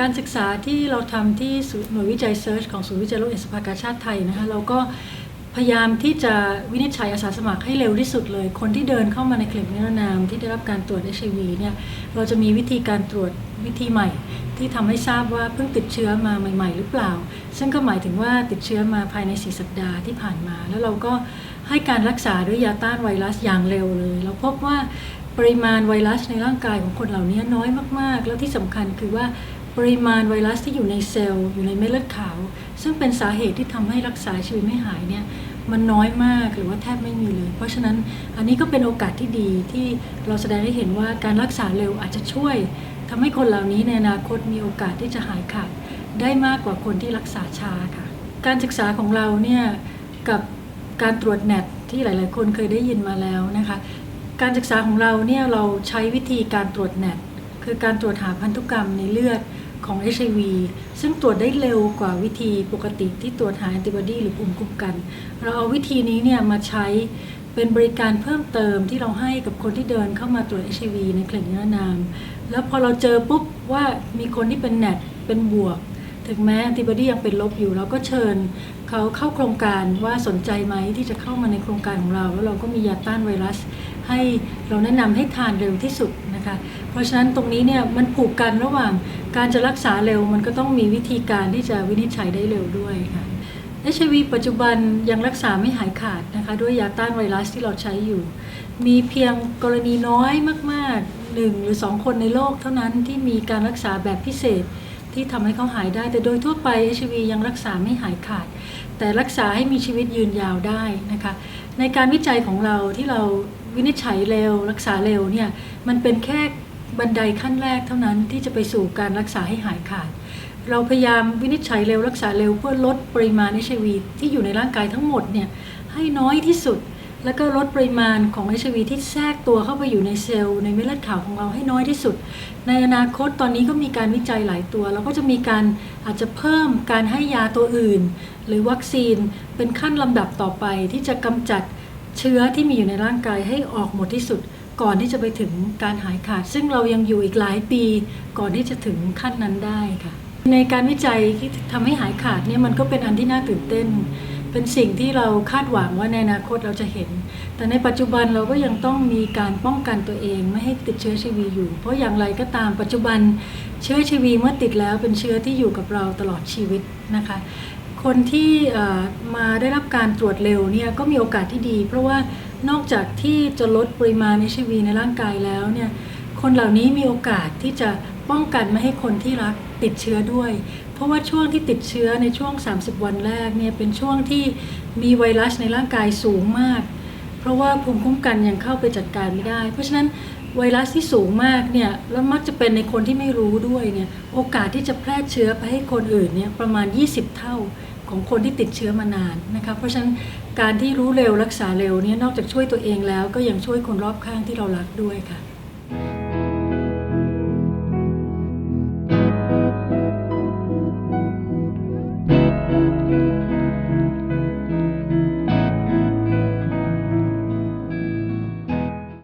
การศึกษาที่เราทำที่หน่วยวิจัยเซิร์ชของศูนย์วิจัยโรคเอดสภากาชาติไทยนะคะเราก็พยายามที่จะวินิจฉัยอาสาสมัครให้เร็วที่สุดเลย คนที่เดินเข้ามาในคลินิกนิรนามที่ได้รับการตรวจ HIV เนี่ยเราจะมีวิธีการตรวจวิธีใหม่ ที่ทำให้ทราบว่าเพิ่งติดเชื้อมาใหม่ ๆ หรือเปล่า ซึ่งก็หมายถึงว่าติดเชื้อมาภายใน 4 สัปดาห์ที่ผ่านมา แล้วเราก็ให้การรักษาด้วยยาต้านไวรัสอย่างเร็วเลย เราพบว่าปริมาณไวรัสในร่างกายของคนเหล่านี้น้อยมาก ๆ แล้วที่สำคัญคือว่า ปริมาณไวรัสที่อยู่ในเซลล์อยู่ในเม็ดเลือดขาว ซึ่งเป็นสาเหตุที่ทำให้รักษาชีวิตไม่หายเนี่ยมันน้อยมากหรือว่าแทบไม่มีเลย เพราะฉะนั้นอันนี้ก็เป็นโอกาสที่ดีที่เราแสดงให้เห็นว่าการรักษาเร็วอาจจะช่วยทำให้คนเหล่านี้ในอนาคตมีโอกาสที่จะหายขาดได้มากกว่าคนที่รักษาช้าค่ะ การศึกษาของเราเนี่ยกับการตรวจแนทที่หลาย ๆ คนเคยได้ยินมาแล้วนะคะ การศึกษาของเราเนี่ยเราใช้วิธีการตรวจแนทคือการตรวจหาพันธุกรรมในเลือด ของ HIV ซึ่งตรวจได้เร็วกว่าวิธีปกติที่ตรวจหาแอนติบอดีหรือภูมิคุ้มกัน เราเอาวิธีนี้เนี่ยมาใช้เป็นบริการเพิ่มเติมที่เราให้กับคนที่เดินเข้ามาตรวจ HIV ในคลินิกนิรนาม แล้วพอเราเจอปุ๊บว่ามีคนที่เป็นแนทเป็นบวก ถึงแม้แอนติบอดียังเป็นลบอยู่ เราก็เชิญเขาเข้าโครงการว่าสนใจไหมที่จะเข้ามาในโครงการของเรา แล้วเราก็มียาต้านไวรัส ให้เราแนะนำให้ทานเร็วที่สุดนะคะ เพราะฉะนั้นตรงนี้เนี่ยมันผูกกันระหว่าง การจะรักษาเร็วมันก็ต้องมีวิธีการที่จะวินิจฉัยได้เร็วด้วยค่ะ HIV ปัจจุบันยังรักษาไม่หายขาดนะคะ ด้วยยาต้านไวรัสที่เราใช้อยู่ มีเพียงกรณีน้อยมากๆหนึ่งหรือสองคนในโลกเท่านั้นที่มีการรักษาแบบพิเศษที่ทำให้เขาหายได้ แต่โดยทั่วไป HIV ยังรักษาไม่หายขาด แต่รักษาให้มีชีวิตยืนยาวได้นะคะ ในการวิจัยของเราที่เราวินิจฉัยเร็ว รักษาเร็วเนี่ยมันเป็นแค่ บันไดขั้นแรกเท่านั้นที่จะไปสู่การรักษาให้หายขาด เราพยายามวินิจฉัยเร็วรักษาเร็วเพื่อลดปริมาณ HIV ที่อยู่ในร่างกายทั้งหมดเนี่ยให้น้อยที่สุด แล้วก็ลดปริมาณของ HIV ที่แทรกตัวเข้าไปอยู่ในเซลล์ในเม็ดเลือดขาวของเราให้น้อยที่สุด ในอนาคตตอนนี้ก็มีการวิจัยหลายตัวแล้วก็จะมีการอาจจะเพิ่มการให้ยาตัวอื่น หรือวัคซีนเป็นขั้นลำดับต่อไปที่จะกำจัดเชื้อที่มีอยู่ในร่างกายให้ออกหมดที่สุด ก่อนที่จะไปถึงการหายขาด ซึ่งเรายังอยู่อีกหลายปี ก่อนที่จะถึงขั้นนั้นได้ค่ะ ในการวิจัยที่ทำให้หายขาดเนี่ยมันก็เป็นอันที่น่าตื่นเต้น เป็นสิ่งที่เราคาดหวังว่าในอนาคตเราจะเห็น แต่ในปัจจุบันเราก็ยังต้องมีการป้องกันตัวเองไม่ให้ติดเชื้อชีวีอยู่ เพราะอย่างไรก็ตามปัจจุบันเชื้อชีวีเมื่อติดแล้วเป็นเชื้อที่อยู่กับเราตลอดชีวิตนะคะ คนที่มาได้รับการตรวจเร็วเนี่ยก็มีโอกาสที่ดี เพราะว่านอกจากที่จะลดปริมาณ HIV ในร่างกายแล้วเนี่ยคนเหล่านี้มีโอกาสที่จะป้องกันไม่ให้คนที่รักติดเชื้อด้วย เพราะว่าช่วงที่ติดเชื้อในช่วง 30 วันแรกเนี่ยเป็นช่วงที่มีไวรัสในร่างกายสูงมาก เพราะว่าภูมิคุ้มกันยังเข้าไปจัดการไม่ได้ เพราะฉะนั้นไวรัสที่สูงมากเนี่ยแล้วมักจะเป็นในคนที่ไม่รู้ด้วยเนี่ยโอกาสที่จะแพร่เชื้อไปให้คนอื่นเนี่ยประมาณ 20 เท่า ของคนที่ติดเชื้อมานานนะคะเพราะฉะนั้นการที่รู้เร็วรักษาเร็วนี่นอกจากช่วยตัวเองแล้วก็ยังช่วยคนรอบข้างที่เรารักด้วยค่ะ